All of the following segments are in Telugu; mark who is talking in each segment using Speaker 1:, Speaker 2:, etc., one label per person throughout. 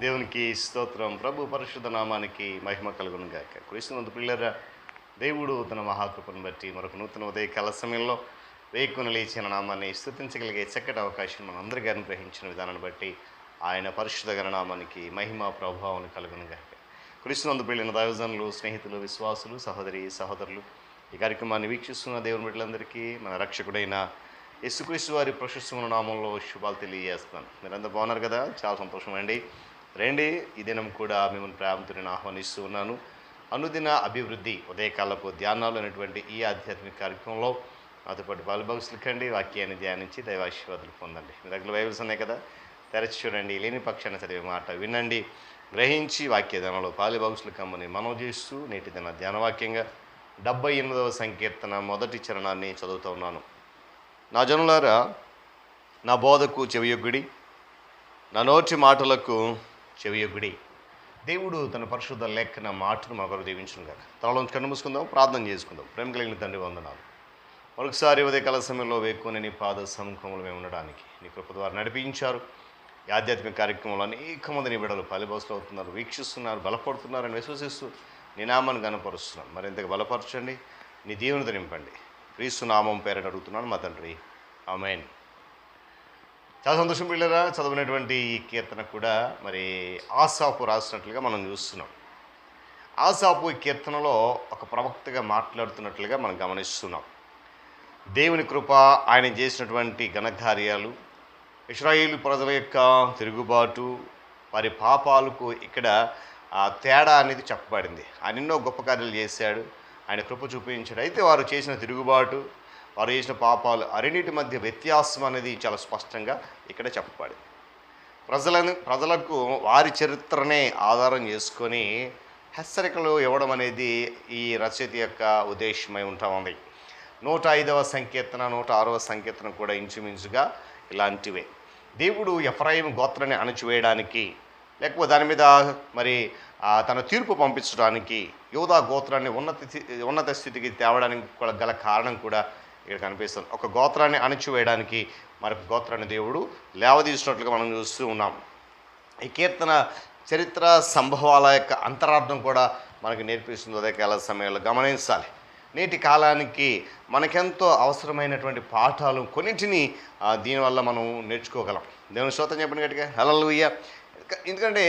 Speaker 1: దేవునికి స్తోత్రం. ప్రభు పరిశుద్ధ నామానికి మహిమ కలుగును గాక. కృష్ణవంత పిల్లరా దేవుడు తన మహాకృపను బట్టి మరొక నూతన ఉదయకాల సమయంలో వేకున లేచిన నామాన్ని స్థుతించగలిగే చక్కటి అవకాశం మనందరికీ అనుగ్రహించిన విధానాన్ని బట్టి ఆయన పరిశుద్ధ గణనామానికి మహిమ ప్రభావం కలుగును గాక. క్రీస్తునందు పిల్లల దైవజనులు స్నేహితులు విశ్వాసులు సహోదరి సహోదరులు ఈ కార్యక్రమాన్ని వీక్షిస్తున్న దేవుని బిడ్డలందరికీ మన రక్షకుడైన యేసుక్రీస్తు వారి ప్రశస్తమైన నామంలో శుభాలు తెలియజేస్తున్నాను. మీరందరూ బాగున్నారు కదా? చాలా సంతోషం అండి. రండి ఈ దినం కూడా మిమ్మల్ని ప్రేమతో నేను ఆహ్వానిస్తూ ఉన్నాను. అనుదిన అభివృద్ధి ఉదయకాలపు ధ్యానాలు అనేటువంటి ఈ ఆధ్యాత్మిక కార్యక్రమంలో నాతో పాటు బాలబాగుసులు కండి వాక్యాన్ని ధ్యానించి దైవాశీర్వాదాలు పొందండి. మీ దగ్గర బైబిల్స్ ఉన్నాయి కదా? తెరచి చూడండి లేని పక్షాన్ని చదివే మాట వినండి గ్రహించి వాక్య ధ్యానంలో పాలిబాగుసులు కమ్మని మనం చేస్తూ నేటి దిన ధ్యానవాక్యంగా డెబ్బై ఎనిమిదవ సంకీర్తన మొదటి చరణాన్ని చదువుతూ ఉన్నాను. నా జనులారా నా బోధకు చెవియొగ్గుడి నా నోటి మాటలకు చెవియొగ్గుడి. దేవుడు తన పరిశుద్ధ లేఖన మాటను మరొకరు దీవించను కాక తలలోంచి కన్ను మూసుకుందాం ప్రార్థన చేసుకుందాం. ప్రేమ కలిగిన తండ్రి వందనాలు. మరొకసారి ఉదయ కాల సమయంలో వేక్కుని నీ పాద సముఖంలో మేము ఉండడానికి నీ కృప ద్వారా నడిపించారు. ఈ ఆధ్యాత్మిక కార్యక్రమంలో అనేక మంది నీ బిడ్డలు అవుతున్నారు వీక్షిస్తున్నారు బలపడుతున్నారని విశ్వసిస్తూ నీ నామాన్ని గనపరుస్తున్నాను మరింతగా బలపరచండి నీ దీవెనత నింపండి క్రీస్తు నామం పేరని అడుగుతున్నాను మా తండ్రి. ఆమెన్. చాలా సంతోషం పిల్లరా చదివినటువంటి ఈ కీర్తన కూడా మరి ఆసాపు రాసినట్లుగా మనం చూస్తున్నాం. ఆసాపు ఈ కీర్తనలో ఒక ప్రవక్తగా మాట్లాడుతున్నట్లుగా మనం గమనిస్తున్నాం. దేవుని కృప ఆయన చేసినటువంటి ఘనకార్యాలు ఇస్రాయేలు ప్రజల యొక్క తిరుగుబాటు వారి పాపాలకు ఇక్కడ ఆ తేడా అనేది చెప్పబడింది. ఆయన ఎన్నో గొప్ప కార్యాలు చేశాడు. ఆయన కృప చూపించాడు. అయితే వారు చేసిన తిరుగుబాటు వారు చేసిన పాపాలు అన్నిటి మధ్య వ్యత్యాసం అనేది చాలా స్పష్టంగా ఇక్కడ చెప్పబడింది. ప్రజలను ప్రజలకు వారి చరిత్రనే ఆధారం చేసుకొని హెచ్చరికలు ఇవ్వడం అనేది ఈ రచయిత యొక్క ఉద్దేశమై ఉంటుంది. నూట ఐదవ సంకీర్తన నూట ఆరవ సంకీర్తన కూడా ఇంచుమించుగా ఇలాంటివే. దేవుడు ఎఫ్రాయిం గోత్రాన్ని అణచివేయడానికి లేకపోతే దాని మీద మరి తన తీర్పు పంపించడానికి యోధా గోత్రాన్ని ఉన్నత ఉన్నత స్థితికి తేవడానికి కూడా గల కారణం కూడా ఇక్కడ కనిపిస్తుంది. ఒక గోత్రాన్ని అణచివేయడానికి మరొక గోత్రాన్ని దేవుడు లేవదీసినట్లుగా మనం చూస్తూ ఉన్నాం. ఈ కీర్తన చరిత్ర సంభవాల యొక్క అంతరార్థం కూడా మనకి నేర్పిస్తుంది అదే కాల సమయంలో. గమనించాలి. నేటి కాలానికి మనకెంతో అవసరమైనటువంటి పాఠాలు కొన్నింటిని దీనివల్ల మనం నేర్చుకోగలం. దేవుని శ్రోతం చెప్పిన గట్టిగా. హలలుయ్య ఎందుకంటే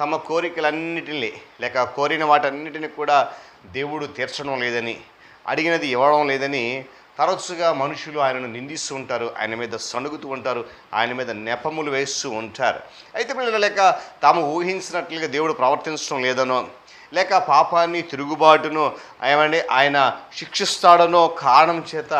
Speaker 1: తమ కోరికలన్నిటిని లేక కోరిన వాటన్నిటిని కూడా దేవుడు తీర్చడం లేదని అడిగినది ఇవ్వడం లేదని తరచుగా మనుషులు ఆయనను నిందిస్తూ ఉంటారు ఆయన మీద సణుగుతూ ఉంటారు ఆయన మీద నెపములు వేస్తూ ఉంటారు. అయితే పిల్లలు లేక తాము ఊహించినట్లుగా దేవుడు ప్రవర్తించడం లేదనో లేక పాపాన్ని తిరుగుబాటును ఏమండి ఆయన శిక్షిస్తాడనో కారణం చేత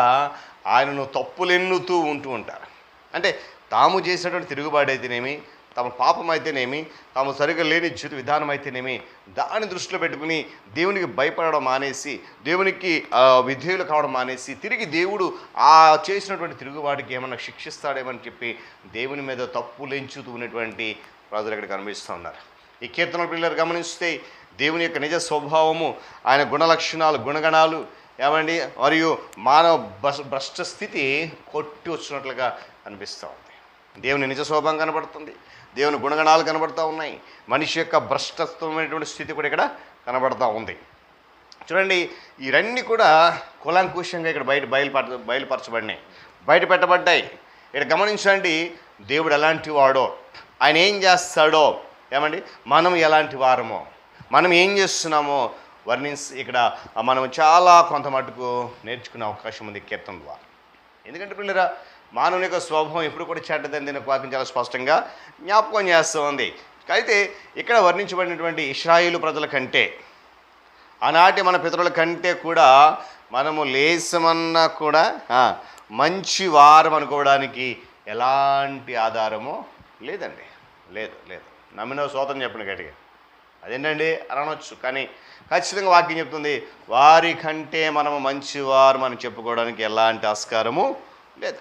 Speaker 1: ఆయనను తప్పులెన్నుతూ ఉంటూ ఉంటారు. అంటే తాము చేసినటువంటి తిరుగుబాటు అయితేనేమి తమ పాపం అయితేనేమి తాము సరిగ్గా లేని జీవిత విధానం అయితేనేమి దాన్ని దృష్టిలో పెట్టుకుని దేవునికి భయపడడం మానేసి దేవునికి విధేయులు కావడం మానేసి తిరిగి దేవుడు ఆ చేసినటువంటి తిరుగుబాటుకి ఏమన్నా శిక్షిస్తాడేమని చెప్పి దేవుని మీద తప్పు లెంచుతూ ఉన్నటువంటి ప్రజలు ఇక్కడ కనిపిస్తూ ఉన్నారు. ఈ కీర్తన పిల్లలు గమనిస్తే దేవుని యొక్క నిజ స్వభావము ఆయన గుణలక్షణాలు గుణగణాలు ఏమండి? మరియు మానవ భ్రష్ట స్థితి కొట్టి వచ్చినట్లుగా అనిపిస్తూ ఉంది. దేవుని నిజ శోభం కనబడుతుంది. దేవుని గుణగణాలు కనబడుతూ ఉన్నాయి. మనిషి యొక్క భ్రష్టత్వమైనటువంటి స్థితి కూడా ఇక్కడ కనబడుతూ ఉంది. చూడండి ఇవన్నీ కూడా కులాంకుశంగా ఇక్కడ బయట బయలుపర బయలుపరచబడినాయి. బయట పెట్టబడ్డాయి. ఇక్కడ గమనించండి దేవుడు ఎలాంటి వాడో? ఆయన ఏం చేస్తాడో? ఏమండి? మనం ఎలాంటి వారమో? మనం ఏం చేస్తున్నామో? వర్ణించి ఇక్కడ మనం చాలా కొంత మటుకు నేర్చుకునే అవకాశం ఉంది కీర్తన ద్వారా. ఎందుకంటే పిల్లరా మానవుని యొక్క స్వభావం ఎప్పుడు కూడా చెడ్డదని దీనికి వాక్యం చాలా స్పష్టంగా జ్ఞాపకం చేస్తూ ఉంది అయితే ఇక్కడ వర్ణించబడినటువంటి ఇస్రాయిలు ప్రజల కంటే ఆనాటి మన పితరుల కంటే కూడా మనము లేసమన్నా కూడా మంచి వారం అనుకోవడానికి ఎలాంటి ఆధారము లేదండి. లేదు లేదు. నమ్మిన సోతం చెప్పిన గట్టిగా. అదేంటండి? అనవచ్చు అనొచ్చు కానీ ఖచ్చితంగా వాక్యం చెప్తుంది వారి కంటే మనము మంచివారు అని చెప్పుకోవడానికి ఎలాంటి ఆస్కారము లేదు.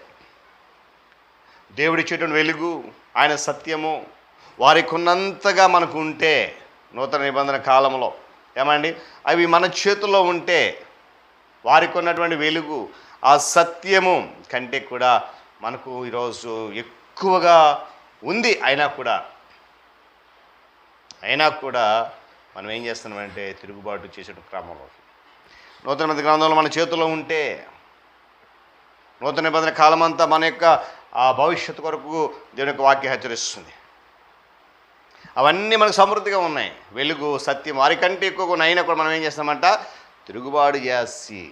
Speaker 1: దేవుడిచ్చేటువంటి వెలుగు ఆయన సత్యము వారికి ఉన్నంతగా మనకు ఉంటే నూతన నిబంధన కాలంలో. ఏమండి? అవి మన చేతుల్లో ఉంటే వారికి ఉన్నటువంటి వెలుగు ఆ సత్యము కంటే కూడా మనకు ఈరోజు ఎక్కువగా ఉంది. అయినా కూడా అయినా కూడా మనం ఏం చేస్తున్నామంటే తిరుగుబాటు చేసే క్రమంలో నూతన గ్రంథంలో మన చేతిలో ఉంటే నూతన నిబంధన కాలం అంతా మన యొక్క ఆ భవిష్యత్తు కొరకు దేవుని యొక్క వాక్యం హెచ్చరిస్తుంది. అవన్నీ మనకు సమృద్ధిగా ఉన్నాయి. వెలుగు సత్యం వారికంటే ఎక్కువ అయినా కూడా మనం ఏం చేస్తామంట? తిరుగుబాటు చేసి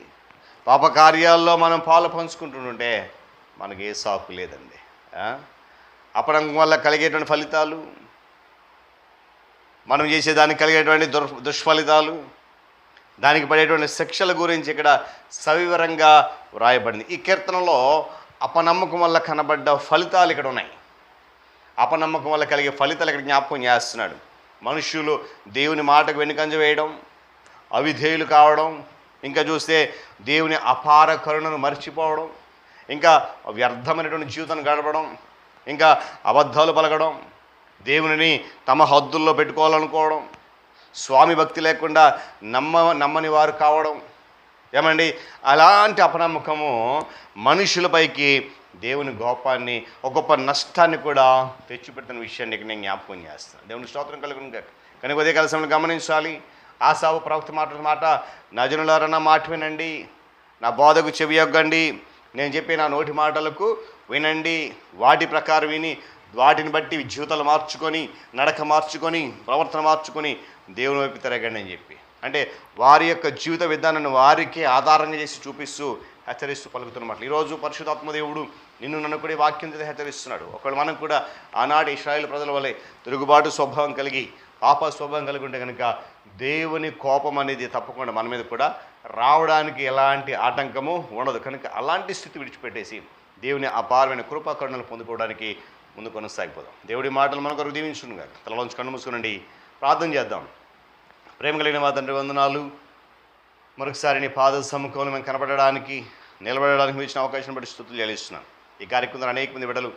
Speaker 1: పాపకార్యాల్లో మనం పాలు పంచుకుంటుంటే మనకి ఏ సాకు లేదండి. అపడం వల్ల కలిగేటువంటి ఫలితాలు మనం చేసేదానికి కలిగేటువంటి దుర్ దుష్ఫలితాలు దానికి పడేటువంటి శిక్షల గురించి ఇక్కడ సవివరంగా వ్రాయబడింది. ఈ కీర్తనలో అపనమ్మకం వల్ల కనబడ్డ ఫలితాలు ఇక్కడ ఉన్నాయి. అపనమ్మకం వల్ల కలిగే ఫలితాలు ఇక్కడ జ్ఞాపకం చేస్తున్నాడు. మనుషులు దేవుని మాటకు వెనుకంజ వేయడం అవిధేయులు కావడం ఇంకా చూస్తే దేవుని అపార కరుణను మర్చిపోవడం ఇంకా వ్యర్థమైనటువంటి జీవితం గడపడం ఇంకా అబద్ధాలు పలకడం దేవునిని తమ హద్దుల్లో పెట్టుకోవాలనుకోవడం స్వామి భక్తి లేకుండా నమ్మ నమ్మని వారు కావడం ఏమండి? అలాంటి అపనమ్మకము మనుషులపైకి దేవుని గోపాన్ని ఒక గొప్ప నష్టాన్ని కూడా తెచ్చిపెడుతున్న విషయాన్ని నేను జ్ఞాపకం చేస్తాను దేవుని స్తోత్రం కలుగును గాక. కనుక ఉదయ కలిసి గమనించాలి. ఆశావు ప్రవక్త మాట మాట నజనులారన్న మాట వినండి. నా బోధకు చెవియొగ్గండి నేను చెప్పే నా నోటి మాటలకు వినండి. వాటి ప్రకారం విని వాటిని బట్టి జీవితాలు మార్చుకొని నడక మార్చుకొని ప్రవర్తన మార్చుకొని దేవుని వైపు తిరగండి అని చెప్పి. అంటే వారి యొక్క జీవిత విధానాన్ని వారికి ఆధారంగా చేసి చూపిస్తూ హెచ్చరిస్తూ పలుకుతున్నమాట ఈరోజు పరిశుధాత్మ దేవుడు నిన్ను నన్ను కూడా వాక్యం చేత హెచ్చరిస్తున్నాడు. ఒకవేళ మనం కూడా ఆనాడు ఇస్రాయేల్ ప్రజల వలె తిరుగుబాటు స్వభావం కలిగి పాప స్వభావం కలిగి ఉంటే కనుక దేవుని కోపం అనేది తప్పకుండా మన మీద కూడా రావడానికి ఎలాంటి ఆటంకము ఉండదు. కనుక అలాంటి స్థితి విడిచిపెట్టేసి దేవుని అపారమైన కృపాకరణలు పొందుకోవడానికి ముందు కొనసాగిపోదాం. దేవుడి మాటలు మన కొరకు దీవించునుగా తలలోంచి కన్ను మూసుకునండి. ప్రార్థన చేద్దాం. ప్రేమ కలిగిన మా తండ్రి వందనాలు. మరొకసారి నీ పాద సముఖంలో మేము కనపడడానికి నిలబడడానికి ఇచ్చిన అవకాశం బట్టి స్థుతులు చెల్లిస్తున్నాను. ఈ కార్యక్రమంలో అనేక మంది బిడ్డలు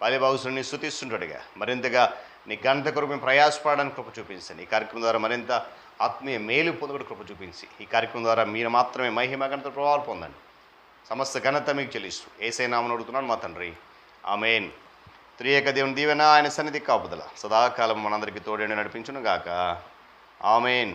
Speaker 1: బాల్యబాగుసుని స్థుతిస్తుంటాడుగా మరింతగా నీ ఘనత కొరకు మేము ప్రయాసపడడానికి కృప చూపించండి. ఈ కార్యక్రమం ద్వారా మరింత ఆత్మీయ మేలు పొందుకుని కృప చూపించి ఈ కార్యక్రమం ద్వారా మీరు మాత్రమే మహిమ ఘనత ప్రభావాలు పొందండి. సమస్త ఘనత మీకు చెల్లిస్తూ ఏసైనామని అడుగుతున్నాను మా తండ్రి. ఆమెన్. త్రియేక దేవుని దీవెన ఆయన సన్నిధి కాపుదల సదాకాలం మనందరికీ తోడేండి నడిపించును గాక ఆమెన్